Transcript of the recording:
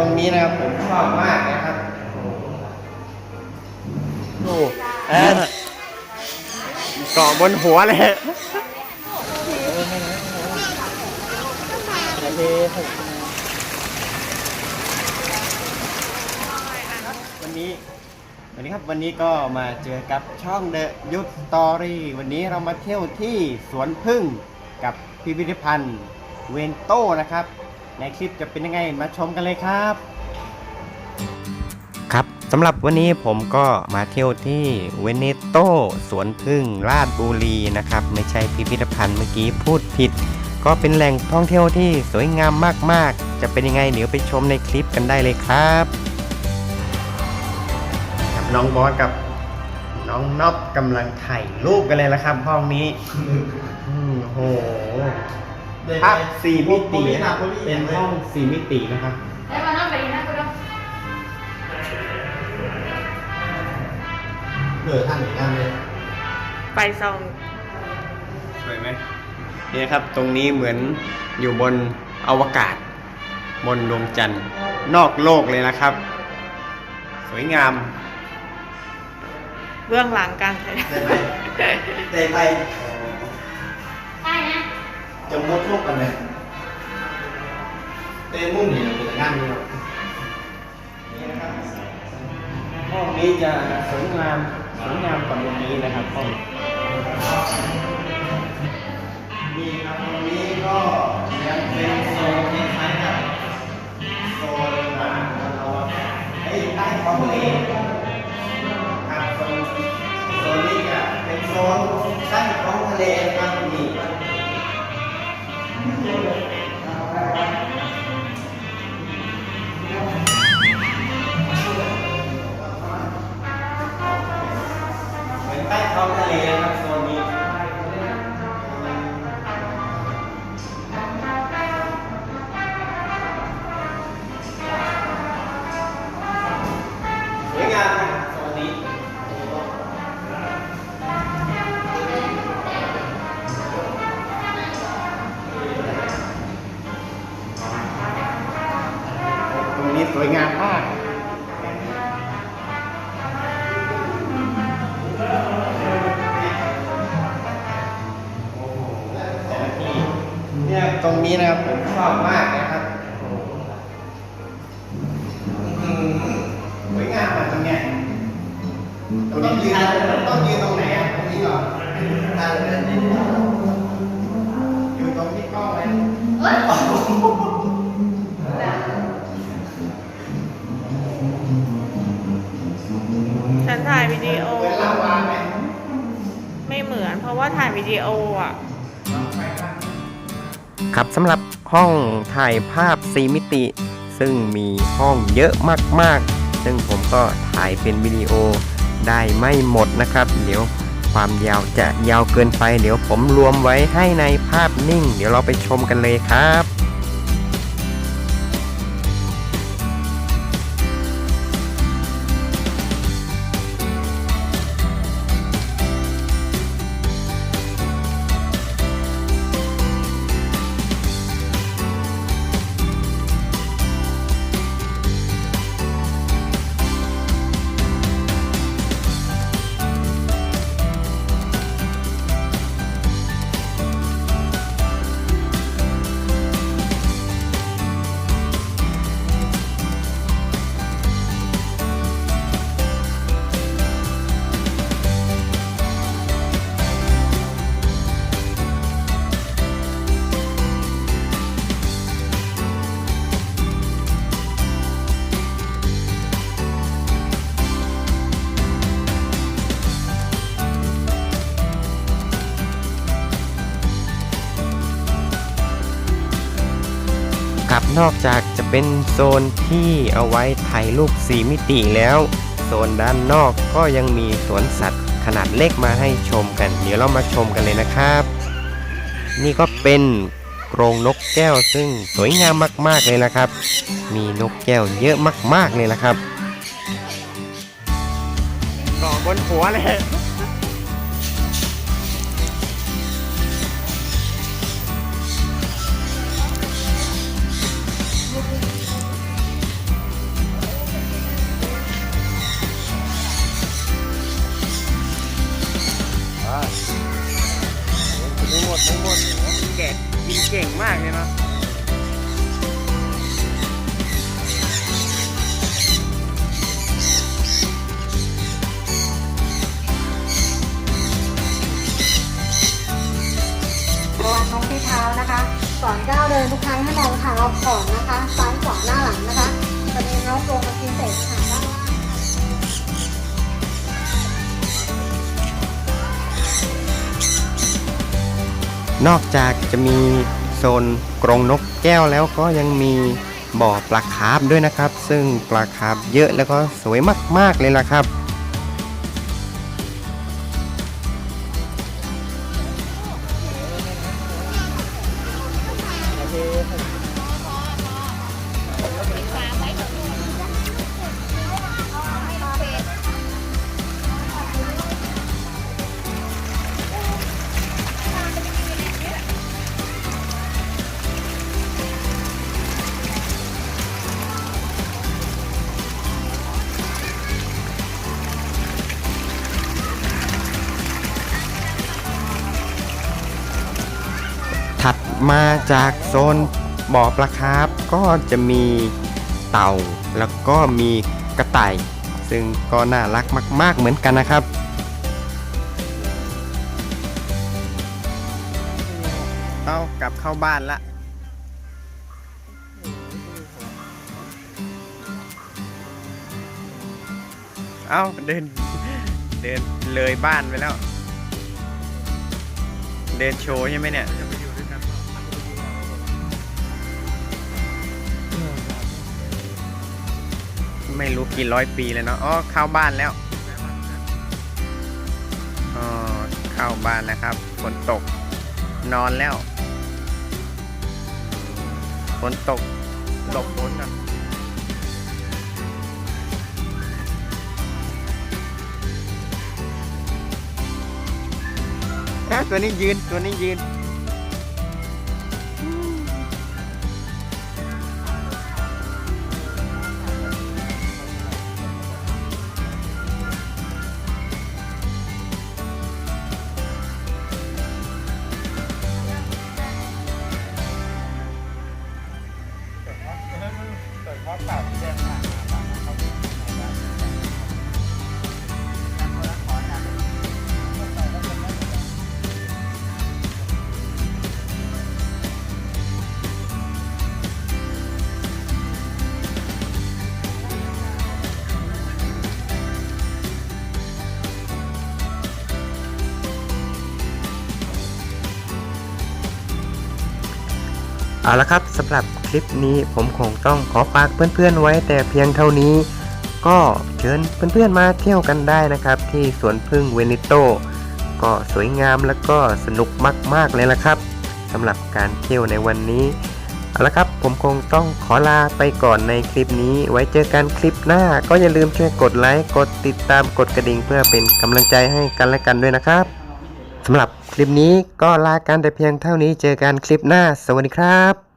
ตรงนี้นะครับผมชอบมากนะครับโอ้แอนเกาะบนหัวเลยวันนี้วันนี้ครับวันนี้ก็มาเจอกับช่องเดอะยุทธสตอรี่วันนี้เรามาเที่ยวที่สวนพึ่งกับพิพิธภัณฑ์เวนโต้นะครับ ในคลิปจะเป็นยังไงมาชมกันเลยครับ ครับสำหรับวันนี้ผมก็มาเที่ยวที่เวเนโตสวนพึ่งราชบุรีนะครับ ไม่ใช่พิพิธภัณฑ์เมื่อกี้พูดผิด ก็เป็นแหล่งท่องเที่ยวที่สวยงามมากๆ จะเป็นยังไงเดี๋ยวไปชมในคลิปกันได้เลยครับครับน้องบอสกับน้องนอบกำลังถ่ายรูปกันเลยละครับห้องนี้อืมโห ภาพสี่มิตินะครับเป็นห้องสี่มิตินะครับ Đấy mà nó bị nó cô đâu เกิดท่านอีกอันเลยไปส่องสวยไหมเนี่ยครับตรงนี้เหมือนอยู่บนอวกาศ บนดวงจันทร์นอกโลกเลยนะครับ สวยงาม เบื้องหลังการแสดงได้ไหมได้ไปใช่นะ จะมุดลูกกันเลยเต้มุ่งเห็นเป็นงานนี้หรอห้องนี้จะสวยงามสวยงามกว่าตรงนี้นะครับห้อง สวยงามมากเนี่ยตรงนี้นะครับผมชอบมาก ว่าถ่ายวิดีโออะ ครับสำหรับห้องถ่ายภาพ4มิติ ซึ่งมีห้องเยอะมากๆ ซึ่งผมก็ถ่ายเป็นวิดีโอได้ไม่หมดนะครับ เดี๋ยวความยาวจะยาวเกินไป เดี๋ยวผมรวมไว้ให้ในภาพนิ่ง เดี๋ยวเราไปชมกันเลยครับ ครับนอกจากจะเป็นโซนที่เอาไว้ถ่ายรูป4มิติแล้ว โซนด้านนอกก็ยังมีสวนสัตว์ขนาดเล็กมาให้ชมกัน เดี๋ยวเรามาชมกันเลยนะครับ นี่ก็เป็นกรงนกแก้วซึ่งสวยงามมาก ๆ เลยนะครับ มีนกแก้วเยอะมาก ๆ เลยนะครับเลย ก่งมากเลยเนาะระวังน้ที่เท้นะคะก่อนก้าวเดินทุกครั้งให้มองเท้าก่อนนะคะ ซ้ายขวาหน้าหลังนะคะตอนนี้น้องลงมากินเตะขาด้านล่ะนอกจากจะมี โซนกรงนกแก้วแล้วก็ยังมีบ่อปลาคาร์ฟด้วยนะครับ ซึ่งปลาคาร์ฟเยอะแล้วก็สวยมากๆเลยล่ะครับ มาจากโซนบ่อปลาคาร์ฟก็จะมีเต่าแล้วก็มีกระต่าย ซึ่งก็น่ารักมาก ๆ เหมือนกันนะครับเอากลับเข้าบ้านละเอาเดิน เดินเลยบ้านไปแล้ว เดินโชว์ใช่ไหมเนี่ย ไม่รู้กี่ร้อยปีแล้วเนาะอ๋อเข้าบ้านแล้วอ๋อเข้าบ้านแล้วครับฝนตกนอนแล้วฝนตกหลบฝนนอะตัวนี้ยืนตัวนี้ยืน เอาละครับสำหรับคลิปนี้ผมคงต้องขอฝากเพื่อนๆไว้แต่เพียงเท่านี้ ก็เชิญเพื่อนๆมาเที่ยวกันได้นะครับ ที่สวนพึ่งเวนิโตก็สวยงามแล้วก็สนุกมากๆเลยละครับสำหรับการเที่ยวในวันนี้เอาละครับผมคงต้องขอลาไปก่อนในคลิปนี้ ไว้เจอกันคลิปหน้า ก็อย่าลืมช่วยกดไลค์กดติดตามกดกระดิ่งเพื่อเป็นกำลังใจให้กันและกันด้วยนะครับ สำหรับคลิปนี้ก็ลากันแต่เพียงเท่านี้เจอกันคลิปหน้า สวัสดีครับ